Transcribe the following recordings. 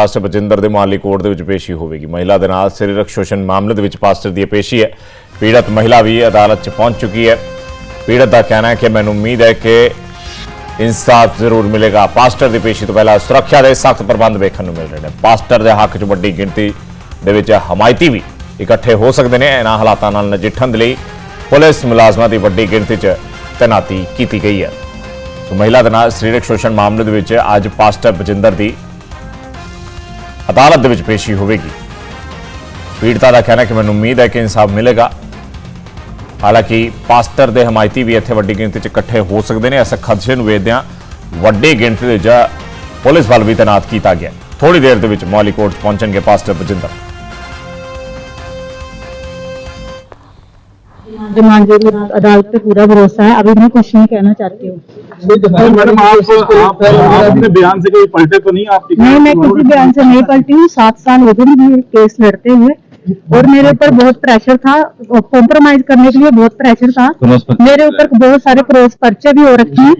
Pastor Bajinder ਦੇ ਮਾਲੀ court ਦੇ ਵਿੱਚ ਪੇਸ਼ੀ ਹੋਵੇਗੀ। ਮਹਿਲਾ ਦੇ ਨਾਲ ਸਰੀਰਕ ਸ਼ੋਸ਼ਣ ਮਾਮਲੇ ਦੇ ਵਿੱਚ ਪਾਸਟਰ ਦੀ ਇਹ ਪੇਸ਼ੀ ਹੈ। ਪੀੜਤ ਮਹਿਲਾ ਵੀ ਅਦਾਲਤ 'ਚ ਪਹੁੰਚ ਚੁੱਕੀ ਹੈ। ਪੀੜਤ ਦਾ ਕਹਿਣਾ ਹੈ ਕਿ ਮੈਨੂੰ ਉਮੀਦ ਹੈ ਕਿ ਇਨਸਾਫ ਜ਼ਰੂਰ ਮਿਲੇਗਾ। ਪਾਸਟਰ ਦੀ ਪੇਸ਼ੀ ਤੋਂ ਪਹਿਲਾਂ ਸੁਰੱਖਿਆ ਦੇ ਸਖਤ ਪ੍ਰਬੰਧ ਵੇਖਣ ਨੂੰ ਮਿਲ ਰਹੇ ਨੇ। ਪਾਸਟਰ ਦੇ ਹੱਕ 'ਚ ਵੱਡੀ ਗਿਣਤੀ ਦੇ ਵਿੱਚ ਹਮਾਇਤੀ ਵੀ ਇਕੱਠੇ ਹੋ ਸਕਦੇ ਨੇ। ਇਹਨਾਂ ਹਾਲਾਤਾਂ ਨਾਲ ਨਜਿੱਠਣ ਦੇ ਲਈ ਪੁਲਿਸ ਮੁਲਾਜ਼ਮਾਂ ਦੀ ਵੱਡੀ ਗਿਣਤੀ 'ਚ ਤੈਨਾਤੀ ਕੀਤੀ ਗਈ ਹੈ। ਸੋ ਮਹਿਲਾ ਦੇ ਨਾਲ ਸਰੀਰਕ ਸ਼ੋਸ਼ਣ ਮਾਮਲੇ ਦੇ ਵਿੱਚ ਅੱਜ ਪਾਸਟਰ ਬਜਿੰਦਰ ਦੀ ਅਦਾਲਤ ਦੇ ਵਿੱਚ ਪੇਸ਼ੀ ਹੋਵੇਗੀ। ਪੀੜਤਾ ਦਾ ਕਹਿਣਾ ਕਿ ਮੈਨੂੰ ਉਮੀਦ ਹੈ ਕਿ ਇਨਸਾਫ ਮਿਲੇਗਾ। ਹਾਲਾਂਕਿ ਪਾਸਟਰ ਦੇ ਹਮਾਇਤੀ ਵੀ ਇੱਥੇ ਵੱਡੀ ਗਿਣਤੀ 'ਚ ਇਕੱਠੇ ਹੋ ਸਕਦੇ ਨੇ। ਇਸ ਖਦਸ਼ੇ ਨੂੰ ਵੇਖਦਿਆਂ ਵੱਡੀ ਗਿਣਤੀ ਦੇ ਵਿੱਚ ਪੁਲਿਸ ਬਲ ਵੀ ਤੈਨਾਤ ਕੀਤਾ ਗਿਆ। ਥੋੜੀ ਦੇਰ ਦੇ ਵਿੱਚ ਮੌਲੀ ਕੋਰਟ 'ਚ ਪਹੁੰਚਣਗੇ ਪਾਸਟਰ ਬਜਿੰਦਰ। अदालत पे पूरा भरोसा है अभी मैं कुछ नहीं कहना चाहती हूँ। मैडम आप आप अपने बयान से कोई पलटे तो नहीं आप नहीं मैं किसी बयान से नहीं पलटी हूँ सात साल हो गए केस लड़ते हुए। और मेरे ऊपर बहुत प्रेशर था कॉम्प्रोमाइज करने के लिए बहुत प्रेशर था। मेरे ऊपर बहुत सारे क्रॉस पर्चे भी हो रखे हैं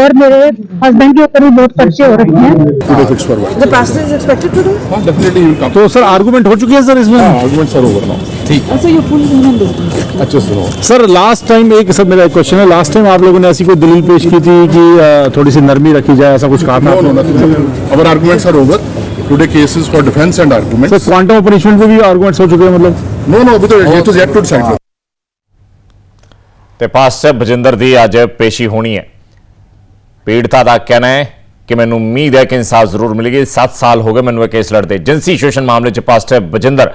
और मेरे हस्बैंड के ऊपर भी बहुत पर्चे हो रखे हैं। कम तो सर आर्गुमेंट हो चुकी है सर इसमें आर्गुमेंट सर and business. अच्छे से हो सर लास्ट टाइम एक सर मेरा एक क्वेश्चन है। लास्ट टाइम आप लोगों ने ऐसी कोई दलील पेश की थी कि थोड़ी सी नरमी रखी जाए ऐसा कुछ कहा था no no sir our arguments are over today cases for defence and sir arguments quantum of punishment पे भी आर्गुमेंट्स हो चुके हैं मतलब नो नो अभी तो ये तो येट टू डिसाइड ਤੇ ਪਾਸਟਰ ਬਜਿੰਦਰ ਦੀ ਅੱਜ ਪੇਸ਼ੀ ਹੋਣੀ ਹੈ ਪੀੜਤਾ ਦਾ ਕਹਿਣਾ ਹੈ ਕਿ ਮੈਨੂੰ ਉਮੀਦ ਹੈ ਕਿ ਇਨਸਾਫ ਜ਼ਰੂਰ ਮਿਲੇਗੀ 7 ਸਾਲ ਹੋ ਗਏ ਮੈਨੂੰ ਇਹ ਕੇਸ ਲੜਦੇ ਜਿੰਸੀ ਸ਼ੋਸ਼ਣ ਮਾਮਲੇ 'ਚ ਪਾਸਟਰ ਬਜਿੰਦਰ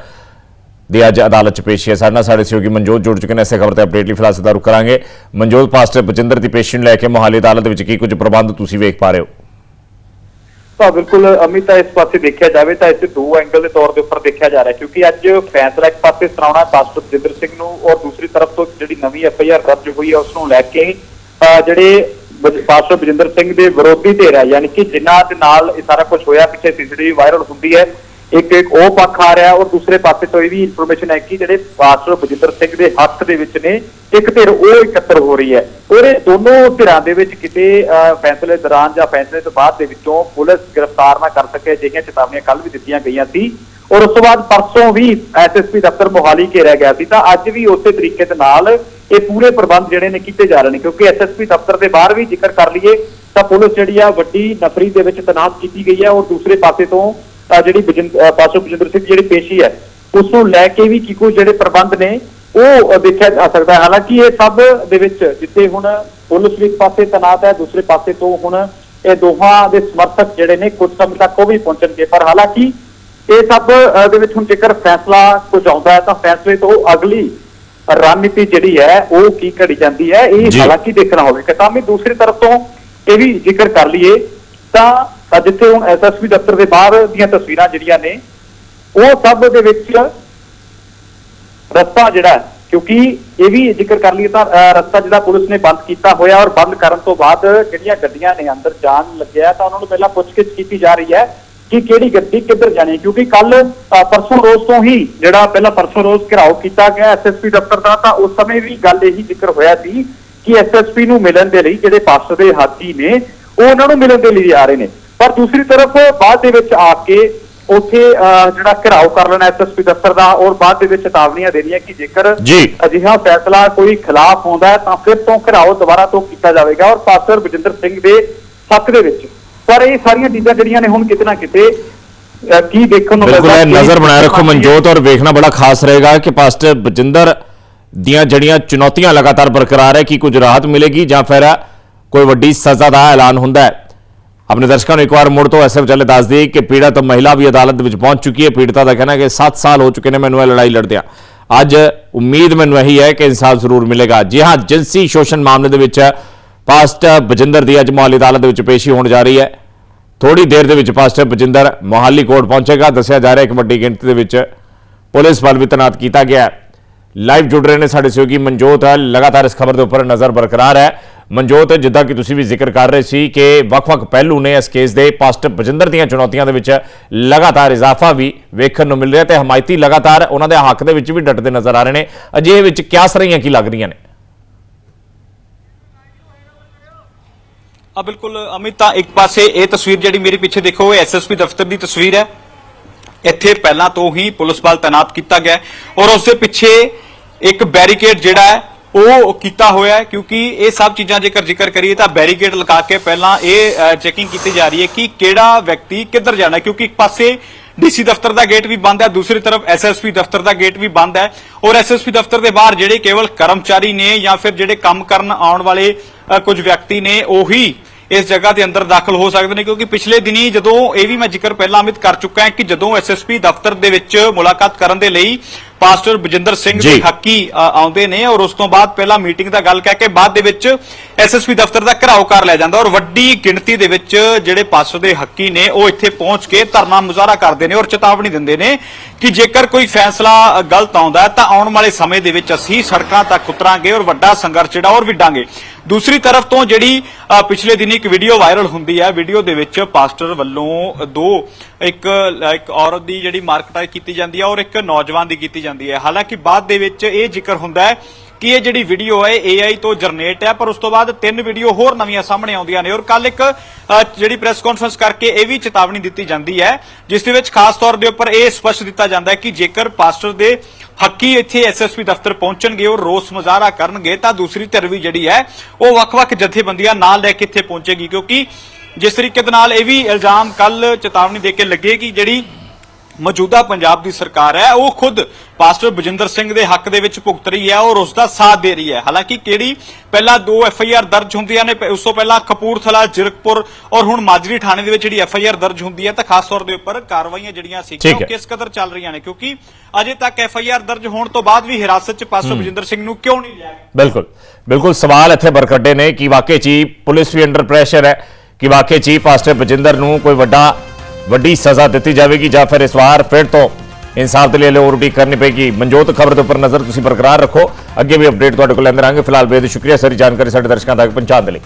ਦੀ ਅੱਜ ਅਦਾਲਤ 'ਚ ਪੇਸ਼ੀ ਹੈ ਸਾਡੇ ਨਾਲ ਸਾਡੇ ਸਹਿਯੋਗੀ ਮਨਜੋਤ ਜੁੜ ਚੁੱਕੇ ਨੇ ਇਸੇ ਖਬਰ ਤੇ ਅਪਡੇਟ ਲਈ ਫਿਲਹਾਲ ਸਿੱਧਾ ਰੁਕ ਕਰਾਂਗੇ ਮਨਜੋਤ ਪਾਸਟਰ ਬਜਿੰਦਰ ਦੀ ਪੇਸ਼ੀ ਨੂੰ ਲੈ ਕੇ ਮੋਹਾਲੀ ਅਦਾਲਤ ਵਿੱਚ ਕੀ ਕੁਝ ਪ੍ਰਬੰਧ ਤੁਸੀਂ ਵੇਖ ਪਾ ਰਹੇ ਹੋ ਤਾਂ ਬਿਲਕੁਲ ਅਮਿਤ ਇਸ ਪਾਸੇ ਦੇਖਿਆ ਜਾਵੇ ਤਾਂ ਇਸ ਦੋ ਐਂਗਲ ਦੇ ਤੌਰ ਦੇ ਉੱਪਰ ਦੇਖਿਆ ਜਾ ਰਿਹਾ ਕਿਉਂਕਿ ਅੱਜ ਫੈਸਲਾ ਇੱਕ ਪਾਸੇ ਸੁਣਾਉਣਾ ਪਾਸਟਰ ਜਿੰਦਰ ਸਿੰਘ ਨੂੰ ਔਰ ਦੂਸਰੀ ਤਰਫ ਤੋਂ ਜਿਹੜੀ ਨਵੀਂ ਐਫ ਆਈ ਆਰ ਦਰਜ ਹੋਈ ਹੈ ਉਸ ਨੂੰ ਲੈ ਕੇ ਅਹ, ਜਿਹੜੇ ਪਾਸਟਰ ਬਜਿੰਦਰ ਸਿੰਘ ਦੇ ਵਿਰੋਧੀ ਧਿਰ ਹੈ ਯਾਨੀ ਕਿ ਜਿਨ੍ਹਾਂ ਦੇ ਨਾਲ ਇਹ ਸਾਰਾ ਕੁਝ ਹੋਇਆ ਪਿੱਛੇ ਸੀਸੀਟੀਵੀ ਵਾਇਰਲ ਹੁੰਦੀ ਹੈ ਇੱਕ ਇੱਕ ਉਹ ਪੱਖ ਆ ਰਿਹਾ ਔਰ ਦੂਸਰੇ ਪਾਸੇ ਤੋਂ ਇਹ ਵੀ ਇਨਫੋਰਮੇਸ਼ਨ ਹੈ ਕਿ ਜਿਹੜੇ ਪਾਸਟਰ ਬਜਿੰਦਰ ਸਿੰਘ ਦੇ ਹੱਥ ਦੇ ਵਿੱਚ ਨੇ ਇੱਕ ਧਿਰ ਉਹ ਇਕੱਤਰ ਹੋ ਰਹੀ ਹੈ। ਔਰ ਇਹ ਦੋਨੋਂ ਧਿਰਾਂ ਦੇ ਵਿੱਚ ਕਿਤੇ ਅਹ, ਫੈਸਲੇ ਦੌਰਾਨ ਜਾਂ ਫੈਸਲੇ ਤੋਂ ਬਾਅਦ ਦੇ ਵਿੱਚੋਂ ਪੁਲਿਸ ਗ੍ਰਿਫਤਾਰ ਨਾ ਕਰ ਸਕੇ ਅਜਿਹੀਆਂ ਚੇਤਾਵਨੀਆਂ ਕੱਲ ਵੀ ਦਿੱਤੀਆਂ ਗਈਆਂ ਸੀ। ਔਰ ਉਸ ਤੋਂ ਬਾਅਦ ਪਰਸੋਂ ਵੀ ਐਸਐਸਪੀ ਦਫ਼ਤਰ ਮੋਹਾਲੀ ਘੇਰਿਆ ਗਿਆ ਸੀ। ਤਾਂ ਅੱਜ ਵੀ ਉਸੇ ਤਰੀਕੇ ਦੇ ਨਾਲ ਇਹ ਪੂਰੇ ਪ੍ਰਬੰਧ ਜਿਹੜੇ ਨੇ ਕੀਤੇ ਜਾ ਰਹੇ ਨੇ ਕਿਉਂਕਿ ਐਸਐਸਪੀ ਦਫ਼ਤਰ ਦੇ ਬਾਹਰ ਵੀ ਜ਼ਿਕਰ ਕਰ ਲਈਏ ਤਾਂ ਪੁਲਿਸ ਜਿਹੜੀ ਆ ਵੱਡੀ ਨਫਰੀ ਦੇ ਵਿੱਚ ਤੈਨਾਤ ਕੀਤੀ ਗਈ ਹੈ ਔਰ ਦੂਸਰੇ ਪਾਸੇ ਤੋਂ ਜਿਹੜੀ ਪਾਸਟਰ ਬਜਿੰਦਰ ਸਿੰਘ ਜਿਹੜੀ ਪੇਸ਼ੀ ਹੈ ਉਸ ਨੂੰ ਲੈ ਕੇ ਵੀ ਕੀ ਕੁਝ ਜਿਹੜੇ ਪ੍ਰਬੰਧ ਨੇ ਉਹ ਦੇਖਿਆ ਜਾ ਸਕਦਾ ਹੈ। ਹਾਲਾਂਕਿ ਇਹ ਸਭ ਦੇ ਵਿੱਚ ਜਿੱਥੇ ਹੁਣ ਪੁਲਿਸ ਵੀ ਪਾਸੇ ਤੈਨਾਤ ਹੈ ਦੂਸਰੇ ਪਾਸੇ ਤੋਂ ਹੁਣ ਇਹ ਦੋਹਾਂ ਦੇ ਸਮਰਥਕ ਜਿਹੜੇ ਨੇ ਕੁਝ ਸਮੇਂ ਤੱਕ ਉਹ ਵੀ ਪਹੁੰਚਣਗੇ। ਪਰ ਹਾਲਾਂਕਿ ਇਹ ਸਭ ਦੇ ਵਿੱਚ ਹੁਣ ਜੇਕਰ ਫੈਸਲਾ ਕੁਝ ਆਉਂਦਾ ਹੈ ਤਾਂ ਫੈਸਲੇ ਤੋਂ ਅਗਲੀ ਰਣਨੀਤੀ ਜਿਹੜੀ ਹੈ ਉਹ ਕੀ ਘੜੀ ਜਾਂਦੀ ਹੈ ਇਹ। ਹਾਲਾਂਕਿ ਦੇਖਣਾ ਹੋਵੇਗਾ। ਤਾਂ ਵੀ ਦੂਸਰੀ ਤਰਫ ਤੋਂ ਇਹ ਵੀ ਜ਼ਿਕਰ ਕਰ ਲਈਏ ਤਾਂ ਅ, ਜਿੱਥੇ ਹੁਣ ਐਸਐਸਪੀ ਦਫ਼ਤਰ ਦੇ ਬਾਹਰ ਦੀਆਂ ਤਸਵੀਰਾਂ ਜਿਹੜੀਆਂ ਨੇ ਉਹ ਸਭ ਦੇ ਵਿੱਚ ਰਸਤਾ ਜਿਹੜਾ ਕਿਉਂਕਿ ਇਹ ਵੀ ਜ਼ਿਕਰ ਕਰ ਲਈਏ ਤਾਂ ਰਸਤਾ ਜਿਹੜਾ ਪੁਲਿਸ ਨੇ ਬੰਦ ਕੀਤਾ ਹੋਇਆ ਔਰ ਬੰਦ ਕਰਨ ਤੋਂ ਬਾਅਦ ਜਿਹੜੀਆਂ ਗੱਡੀਆਂ ਨੇ ਅੰਦਰ ਜਾਣ ਲੱਗਿਆ ਤਾਂ ਉਹਨਾਂ ਨੂੰ ਪਹਿਲਾਂ ਪੁੱਛਗਿੱਛ ਕੀਤੀ ਜਾ ਰਹੀ ਹੈ ਕਿ ਕਿਹੜੀ ਗੱਡੀ ਕਿੱਧਰ ਜਾਣੀ ਕਿਉਂਕਿ ਕੱਲ ਪਰਸੋਂ ਰੋਜ਼ ਤੋਂ ਹੀ ਜਿਹੜਾ ਪਹਿਲਾਂ ਪਰਸੋਂ ਰੋਜ਼ ਘਿਰਾਓ ਕੀਤਾ ਗਿਆ ਐਸਐਸਪੀ ਦਫ਼ਤਰ ਦਾ ਤਾਂ ਉਸ ਸਮੇਂ ਵੀ ਗੱਲ ਇਹੀ ਜ਼ਿਕਰ ਹੋਇਆ ਸੀ ਕਿ ਐਸਐਸਪੀ ਨੂੰ ਮਿਲਣ ਦੇ ਲਈ ਜਿਹੜੇ ਪਾਸ ਦੇ ਹਾਥੀ ਨੇ ਉਹ ਉਹਨਾਂ ਨੂੰ ਮਿਲਣ ਦੇ ਲਈ ਆ ਰਹੇ ਨੇ। ਪਰ ਦੂਸਰੀ ਤਰਫ ਬਾਅਦ ਦੇ ਵਿੱਚ ਆ ਕੇ ਉੱਥੇ ਜਿਹੜਾ ਘਿਰਾਓ ਕਰ ਲੈਣਾ ਐਸਐਸਪੀ ਦਫ਼ਤਰ ਦਾ ਔਰ ਬਾਅਦ ਦੇ ਵਿੱਚ ਚੇਤਾਵਨੀਆਂ ਦੇ ਰਹੀਆਂ ਕਿ ਜੇਕਰ। ਅਜਿਹਾ ਫੈਸਲਾ ਕੋਈ ਖਿਲਾਫ ਹੁੰਦਾ ਹੈ ਤਾਂ ਫਿਰ ਤੋਂ ਘਿਰਾਓ ਦੁਬਾਰਾ ਤੋਂ ਕੀਤਾ ਜਾਵੇਗਾ ਔਰ ਪਾਸਟਰ ਬਜਿੰਦਰ ਸਿੰਘ ਦੇ ਹੱਕ ਦੇ ਵਿੱਚ। ਪਰ ਇਹ ਸਾਰੀਆਂ ਚੀਜ਼ਾਂ ਜਿਹੜੀਆਂ ਨੇ ਹੁਣ ਕਿਤੇ ਨਾ ਕਿਤੇ ਕੀ ਦੇਖਣ ਨੂੰ ਮਿਲਦਾ ਕਿ ਨਜ਼ਰ ਬਣਾਏ ਰੱਖੋ ਮਨਜੋਤ ਔਰ ਵੇਖਣਾ ਬੜਾ ਖਾਸ ਰਹੇਗਾ ਕਿ ਪਾਸਟਰ ਬਜਿੰਦਰ ਦੀਆਂ ਜਿਹੜੀਆਂ ਚੁਣੌਤੀਆਂ ਲਗਾਤਾਰ ਬਰਕਰਾਰ ਹੈ ਕਿ ਕੁਝ ਰਾਹਤ ਮਿਲੇਗੀ ਜਾਂ ਫਿਰ ਕੋਈ ਵੱਡੀ ਸਜ਼ਾ ਦਾ ਐਲਾਨ ਹੁੰਦਾ ਹੈ। ਆਪਣੇ ਦਰਸ਼ਕਾਂ ਨੂੰ ਇੱਕ ਵਾਰ ਮੁੜ ਤੋਂ ਐਸੇ ਵਿਚਾਲੇ ਦੱਸ ਦਈਏ ਕਿ ਪੀੜਤ ਮਹਿਲਾ ਵੀ ਅਦਾਲਤ ਵਿੱਚ ਪਹੁੰਚ ਚੁੱਕੀ ਹੈ। ਪੀੜਤਾ ਦਾ ਕਹਿਣਾ ਕਿ 7 ਸਾਲ ਹੋ ਚੁੱਕੇ ਨੇ ਮੈਨੂੰ ਇਹ ਲੜਾਈ ਲੜਦਿਆਂ। ਅੱਜ ਉਮੀਦ ਮੈਨੂੰ ਇਹੀ ਹੈ ਕਿ ਇਨਸਾਫ ਜ਼ਰੂਰ ਮਿਲੇਗਾ। ਜੀ ਹਾਂ ਜਿੰਸੀ ਸ਼ੋਸ਼ਣ ਮਾਮਲੇ ਦੇ ਵਿੱਚ ਪਾਸਟਰ ਬਜਿੰਦਰ ਦੀ ਅੱਜ ਮੋਹਾਲੀ ਅਦਾਲਤ ਦੇ ਵਿੱਚ ਪੇਸ਼ੀ ਹੋਣ ਜਾ ਰਹੀ ਹੈ। ਥੋੜੀ ਦੇਰ ਦੇ ਵਿੱਚ ਪਾਸਟਰ ਬਜਿੰਦਰ ਮੋਹਾਲੀ ਕੋਰਟ ਪਹੁੰਚੇਗਾ। ਦੱਸਿਆ ਜਾ ਰਿਹਾ ਇੱਕ ਵੱਡੀ ਗਿਣਤੀ ਦੇ ਵਿੱਚ ਪੁਲਿਸ ਬਲ ਵੀ ਤੈਨਾਤ ਕੀਤਾ ਗਿਆ ਲਾਈਵ ਜੁੜ ਰਹੇ ਨੇ ਸਾਡੇ ਸਹਿਯੋਗੀ ਮਨਜੋਤ। ਹੈ ਲਗਾਤਾਰ ਇਸ ਖਬਰ ਦੇ ਉੱਪਰ ਨਜ਼ਰ ਬਰਕਰਾਰ ਹੈ। ਮਨਜੋਤ, ਜਿੱਦਾਂ ਕਿ ਤੁਸੀਂ ਵੀ ਜ਼ਿਕਰ ਕਰ ਰਹੇ ਸੀ ਕਿ ਵੱਖ-ਵੱਖ ਪਹਿਲੂ ਨੇ ਇਸ ਕੇਸ ਦੇ ਪਾਸਟਰ ਬਜਿੰਦਰ ਦੀਆਂ ਚੁਣੌਤੀਆਂ ਦੇ ਵਿੱਚ ਲਗਾਤਾਰ ਇਜ਼ਾਫਾ ਵੀ ਵੇਖਣ ਨੂੰ ਮਿਲ ਰਿਹਾ ਤੇ ਹਮਾਇਤੀ ਲਗਾਤਾਰ ਉਹਨਾਂ ਦੇ ਹੱਕ ਦੇ ਵਿੱਚ ਵੀ ਡਟਦੇ ਨਜ਼ਰ ਆ ਰਹੇ ਨੇ। ਅਜੇ ਵਿੱਚ ਕਿਆ ਸਰਈਆਂ ਕੀ ਲੱਗ ਰਹੀਆਂ ਨੇ? ਆ ਬਿਲਕੁਲ, ਅਮਿਤ, ਤਾਂ ਇੱਕ ਪਾਸੇ ਇਹ ਤਸਵੀਰ ਜਿਹੜੀ ਮੇਰੇ ਪਿੱਛੇ ਦੇਖੋ, ਇਹ ਐਸਐਸਪੀ ਦਫ਼ਤਰ ਦੀ ਤਸਵੀਰ ਹੈ। ਇੱਥੇ ਪਹਿਲਾਂ ਤੋਂ ਹੀ ਪੁਲਿਸ ਬਲ ਤਾਇਨਾਤ ਕੀਤਾ ਗਿਆ ਔਰ ਉਸ ਦੇ ਪਿੱਛੇ ਇੱਕ ਬੈਰੀਕੇਡ ਜਿਹੜਾ ਹੈ ਉਹ ਕੀਤਾ ਹੋਇਆ ਹੈ, ਕਿਉਂਕਿ ਇਹ ਸਭ ਚੀਜ਼ਾਂ ਜੇਕਰ ਜ਼ਿਕਰ ਕਰੀਏ ਤਾਂ ਬੈਰੀਕੇਡ ਲਗਾ ਕੇ ਪਹਿਲਾਂ ਇਹ ਚੈਕਿੰਗ ਕੀਤੀ ਜਾ ਰਹੀ ਹੈ ਕਿ ਕਿਹੜਾ ਵਿਅਕਤੀ ਕਿੱਧਰ ਜਾਣਾ ਕਿਉਂਕਿ ਇੱਕ ਪਾਸੇ ਡੀਸੀ ਦਫ਼ਤਰ ਦਾ ਗੇਟ ਵੀ ਬੰਦ ਹੈ, ਦੂਸਰੀ ਤਰਫ ਐਸਐਸਪੀ ਦਫ਼ਤਰ ਦਾ ਗੇਟ ਵੀ ਬੰਦ ਹੈ ਔਰ ਐਸਐਸਪੀ ਦਫ਼ਤਰ ਦੇ ਬਾਹਰ ਜਿਹੜੇ ਕੇਵਲ ਕਰਮਚਾਰੀ ਨੇ ਜਾਂ ਫਿਰ ਜਿਹੜੇ ਕੰਮ ਕਰਨ ਆਉਣ ਵਾਲੇ ਕੁਝ ਵਿਅਕਤੀ ਨੇ ਉਹੀ ਇਸ ਜਗ੍ਹਾ ਦੇ ਅੰਦਰ ਦਾਖਲ ਹੋ ਸਕਦੇ ਨੇ, ਕਿਉਂਕਿ ਪਿਛਲੇ ਦਿਨੀ ਜਦੋਂ ਇਹ ਵੀ ਮੈਂ ਜ਼ਿਕਰ ਪਹਿਲਾਂ ਅਮਿਤ ਕਰ ਚੁੱਕਾ ਹਾਂ ਕਿ ਜਦੋਂ ਐਸਐਸਪੀ ਦਫ਼ਤਰ ਦੇ ਵਿੱਚ ਮੁਲਾਕਾਤ ਕਰਨ ਦੇ ਲਈ ਪਾਸਟਰ ਬਜਿੰਦਰ ਸਿੰਘ ਜੀ। ਦੇ ਹੱਕੀ ਅ, ਆਉਂਦੇ ਨੇ ਔਰ ਉਸ ਤੋਂ ਬਾਅਦ ਪਹਿਲਾਂ ਮੀਟਿੰਗ ਦਾ ਗੱਲ ਕਹਿ ਕੇ ਬਾਅਦ ਦੇ ਵਿੱਚ ਐਸਐਸਪੀ ਦਫ਼ਤਰ ਦਾ ਘਰਾਓ ਕਰ ਲਿਆ ਜਾਂਦਾ ਔਰ ਵੱਡੀ ਗਿਣਤੀ ਦੇ ਵਿੱਚ ਜਿਹੜੇ ਪਾਸਟਰ ਦੇ ਹੱਕੀ ਨੇ ਉਹ ਇੱਥੇ ਪਹੁੰਚ ਕੇ ਧਰਨਾ ਮੁਜ਼ਾਹਰਾ ਕਰਦੇ ਨੇ ਔਰ ਚੇਤਾਵਨੀ ਦਿੰਦੇ ਨੇ ਕਿ ਜੇਕਰ ਕੋਈ ਫੈਸਲਾ ਅ, ਗਲਤ ਆਉਂਦਾ ਹੈ ਤਾਂ ਆਉਣ ਵਾਲੇ ਸਮੇਂ ਦੇ ਵਿੱਚ ਅਸੀਂ ਸੜਕਾਂ ਤੱਕ ਉਤਰਾਂਗੇ ਔਰ ਵੱਡਾ ਸੰਘਰਸ਼ ਜਿਹੜਾ ਔਰ ਵਿਡਾਂਗੇ ਦੂਸਰੀ ਤਰਫ ਤੋਂ ਜਿਹੜੀ ਅ, ਪਿਛਲੇ ਦਿਨੀ ਇੱਕ ਵੀਡੀਓ ਵਾਇਰਲ ਹੁੰਦੀ ਹੈ ਵੀਡੀਓ ਦੇ ਵਿੱਚ ਪਾਸਟਰ ਵੱਲੋਂ ਦੋ ਇੱਕ ਇੱਕ ਔਰਤ ਦੀ ਜਿਹੜੀ ਮਾਰਕਟਾਈ ਕੀਤੀ ਜਾਂਦੀ ਹੈ ਔਰ ਇੱਕ ਨੌਜਵਾਨ ਦੀ ਕੀਤੀ ਜਾਂਦੀ ਹੈ। ਹਾਲਾਂਕਿ ਬਾਅਦ ਦੇ ਵਿੱਚ ਇਹ ਜ਼ਿਕਰ ਹੁੰਦਾ ਹੈ ਕਿ ਇਹ ਜਿਹੜੀ ਵੀਡੀਓ ਹੈ AI ਤੋਂ ਜਨਰੇਟ ਹੈ, ਪਰ ਉਸ ਤੋਂ ਬਾਅਦ ਤਿੰਨ ਵੀਡੀਓ ਹੋਰ ਨਵੀਆਂ ਸਾਹਮਣੇ ਆਉਂਦੀਆਂ ਨੇ ਔਰ ਕੱਲ ਇੱਕ ਜਿਹੜੀ ਪ੍ਰੈਸ ਕਾਨਫਰੰਸ ਕਰਕੇ ਇਹ ਵੀ ਚੇਤਾਵਨੀ ਦਿੱਤੀ ਜਾਂਦੀ ਹੈ, ਜਿਸ ਦੇ ਵਿੱਚ ਖਾਸ ਤੌਰ ਦੇ ਉੱਪਰ ਇਹ ਸਪਸ਼ਟ ਦਿੱਤਾ ਜਾਂਦਾ ਹੈ ਕਿ ਜੇਕਰ ਪਾਸਟਰ ਦੇ ਹੱਕੀ ਇੱਥੇ ਐਸਐਸਪੀ ਦਫ਼ਤਰ ਪਹੁੰਚਣਗੇ ਔਰ ਰੋਸ ਮੁਜ਼ਾਹਰਾ ਕਰਨਗੇ, ਤਾਂ ਦੂਸਰੀ ਧਿਰ ਵੀ ਜਿਹੜੀ ਹੈ, ਉਹ ਵੱਖ-ਵੱਖ ਜਥੇਬੰਦੀਆਂ ਨਾਲ ਲੈ ਕੇ ਇੱਥੇ ਪਹੁੰਚੇਗੀ, ਕਿਉਂਕਿ ਜਿਸ ਤਰੀਕੇ ਦੇ ਨਾਲ ਇਹ ਵੀ ਇਲਜ਼ਾਮ ਕੱਲ ਚੇਤਾਵਨੀ ਦੇ ਕੇ ਲੱਗੇ ਕਿ ਜਿਹੜੀ ਮੌਜੂਦਾ ਪੰਜਾਬ ਦੀ ਸਰਕਾਰ ਹੈ ਉਹ ਖੁਦ ਪਾਸਟਰ ਬਜਿੰਦਰ ਸਿੰਘ ਦੇ ਹੱਕ ਦੇ ਵਿੱਚ ਭੁਗਤ ਰਹੀ ਹੈ ਔਰ ਉਸ ਦਾ ਸਾਥ ਦੇ ਰਹੀ ਹੈ। ਹਾਲਾਂਕਿ ਕਿਹੜੀ ਪਹਿਲਾਂ ਦੋ ਐਫ ਆਈ ਆਰ ਦਰਜ ਹੁੰਦੀਆਂ ਨੇ ਉਸ ਤੋਂ ਪਹਿਲਾਂ ਕਪੂਰਥਲਾ ਜਿਰਕਪੁਰ ਔਰ ਹੁਣ ਮਾਜਰੀ ਥਾਣੇ ਦੇ ਵਿੱਚ ਜਿਹੜੀ ਐਫ ਆਈ ਆਰ ਦਰਜ ਹੁੰਦੀ ਹੈ ਤਾਂ ਖਾਸ ਤੌਰ ਦੇ ਉੱਪਰ ਕਾਰਵਾਈਆਂ ਜਿਹੜੀਆਂ ਸੀ ਉਹ। ਕਿਸ ਕਦਰ ਚੱਲ ਰਹੀਆਂ ਨੇ? ਕਿਉਂਕਿ ਅਜੇ ਤੱਕ ਐਫ ਆਈ ਆਰ ਦਰਜ ਹੋਣ ਤੋਂ ਬਾਅਦ ਵੀ ਹਿਰਾਸਤ 'ਚ ਪਾਸਟਰ ਬਜਿੰਦਰ ਸਿੰਘ ਨੂੰ ਕਿਉਂ ਨਹੀਂ ਲਿਆ ਗਿਆ? ਬਿਲਕੁਲ ਬਿਲਕੁਲ ਸਵਾਲ ਇੱਥੇ ਬਰਕੱਡੇ ਨੇ ਕਿ ਵਾਕਈ ਚ ਪੁਲਿਸ ਵੀ ਅੰਡਰ ਪ੍ਰੈਸ਼ਰ ਹੈ ਕਿ ਵਾਕਈ ਚ ਪਾਸਟਰ ਬਜਿੰਦਰ ਨੂੰ ਕੋਈ ਵੱਡਾ ਵੱਡੀ ਸਜ਼ਾ ਦਿੱਤੀ ਜਾਵੇਗੀ ਜਾਂ ਫਿਰ ਇਸ ਵਾਰ ਫਿਰ ਤੋਂ ਇਨਸਾਫ ਦੇ ਲਈ ਹਲੇ ਹੋਰ ਉਡੀਕ ਕਰਨੀ ਪਏਗੀ। ਮਨਜੋਤ, ਖਬਰ ਦੇ ਉੱਪਰ ਨਜ਼ਰ ਤੁਸੀਂ ਬਰਕਰਾਰ ਰੱਖੋ। ਅੱਗੇ ਵੀ ਅਪਡੇਟ ਤੁਹਾਡੇ ਕੋਲ ਲੈਂਦੇ ਰਹਾਂਗੇ। ਫਿਲਹਾਲ ਬੇਦ ਸ਼ੁਕਰੀਆ। ਸਾਰੀ ਜਾਣਕਾਰੀ ਸਾਡੇ ਦਰਸ਼ਕਾਂ ਤੱਕ ਪਹੁੰਚਾਉਣ ਦੇ ਲਈ।